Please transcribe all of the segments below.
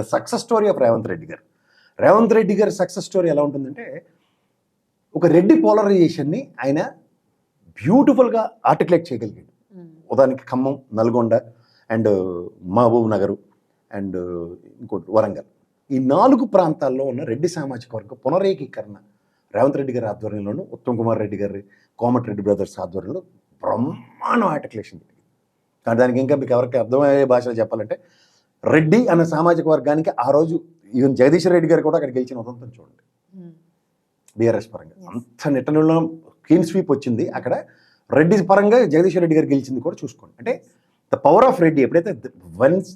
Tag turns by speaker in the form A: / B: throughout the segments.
A: The success story of Revanth Reddy garu. Revanth Reddy గారి success story ఎలా ఉంటుందంటే ఒక రెడ్డి పోలరైజేషన్ని ఆయన బ్యూటిఫుల్గా ఆర్టికులేట్ చేయగలిగాడు. ఉదాహరణకి Khammam Nalgonda and Mahabubnagar and ఇంకోటి వరంగల్. ఈ నాలుగు ప్రాంతాల్లో ఉన్న రెడ్డి సామాజిక వర్గ పునరేకీకరణ రేవంత్ రెడ్డి గారి ఆధ్వర్యంలోను ఉత్తమ్ కుమార్ రెడ్డి గారి కోమటిరెడ్డి బ్రదర్స్ ఆధ్వర్యంలో బ్రహ్మాండం ఆర్టికులేషన్ జరిగింది. కానీ దానికి ఇంకా మీకు ఎవరికి అర్థమయ్యే భాషలో చెప్పాలంటే రెడ్డి అన్న సామాజిక వర్గానికి ఆ రోజు ఈవెన్ జగదీష్ రెడ్డి గారు కూడా అక్కడ గెలిచిన ఉదంతం చూడండి. బీఆర్ఎస్ పరంగా. అంత నిట్టనులో క్లీన్ స్వీప్ వచ్చింది. అక్కడ రెడ్డి పరంగా జగదీష్ రెడ్డి గారు గెలిచింది కూడా చూసుకోండి. అంటే ద పవర్ ఆఫ్ రెడ్డి ఎప్పుడైతే once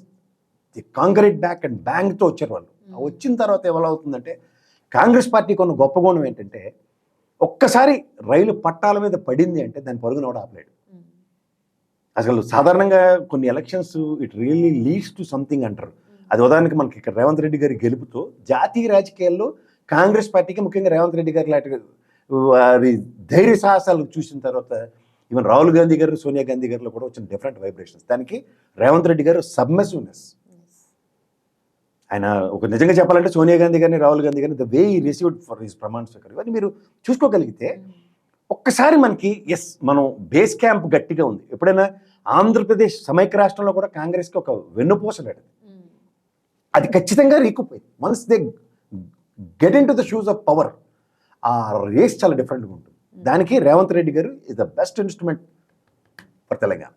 A: the concrete back and బ్యాంగ్తో వచ్చారు వాళ్ళు. వచ్చిన తర్వాత ఎలా అవుతుందంటే కాంగ్రెస్ పార్టీకి ఉన్న గొప్ప గుణం ఏంటంటే ఒక్కసారి రైలు పట్టాల మీద పడింది అంటే దాని పరుగున కూడా ఆపలేడు. అసలు సాధారణంగా కొన్ని elections it really leads to something అంటారు. అది ఉదాహరణకి మనకి ఇక్కడ రేవంత్ రెడ్డి గారి గెలుపుతో జాతీయ రాజకీయాల్లో కాంగ్రెస్ పార్టీకి ముఖ్యంగా రేవంత్ రెడ్డి గారి లాంటి వారి ధైర్య సాహసాలు చూసిన తర్వాత ఈవెన్ రాహుల్ గాంధీ గారు సోనియా గాంధీ గారిలో కూడా వచ్చిన డిఫరెంట్ వైబ్రేషన్స్ దానికి రేవంత్ రెడ్డి గారు సబ్మెసివ్నెస్ ఆయన ఒక నిజంగా చెప్పాలంటే సోనియా గాంధీ గారిని రాహుల్ గాంధీ గారిని ద వే ఈ రిసీవ్డ్ ఫర్ హిస్ ప్రమాణ స్వీకారం ఇవన్నీ మీరు చూసుకోగలిగితే hmm. ఒక్కసారి మనకి ఎస్ మనం బేస్ క్యాంప్ గట్టిగా ఉంది. ఎప్పుడైనా ఆంధ్రప్రదేశ్ సమైక్య రాష్ట్రంలో కూడా కాంగ్రెస్కి ఒక వెన్నుపూసలేడు అది ఖచ్చితంగా రీకుపోయింది. Once they get into the shoes of power ఆ రేస్ చాలా డిఫరెంట్గా ఉంటుంది. దానికి Revanth Reddy garu is the best instrument for Telangana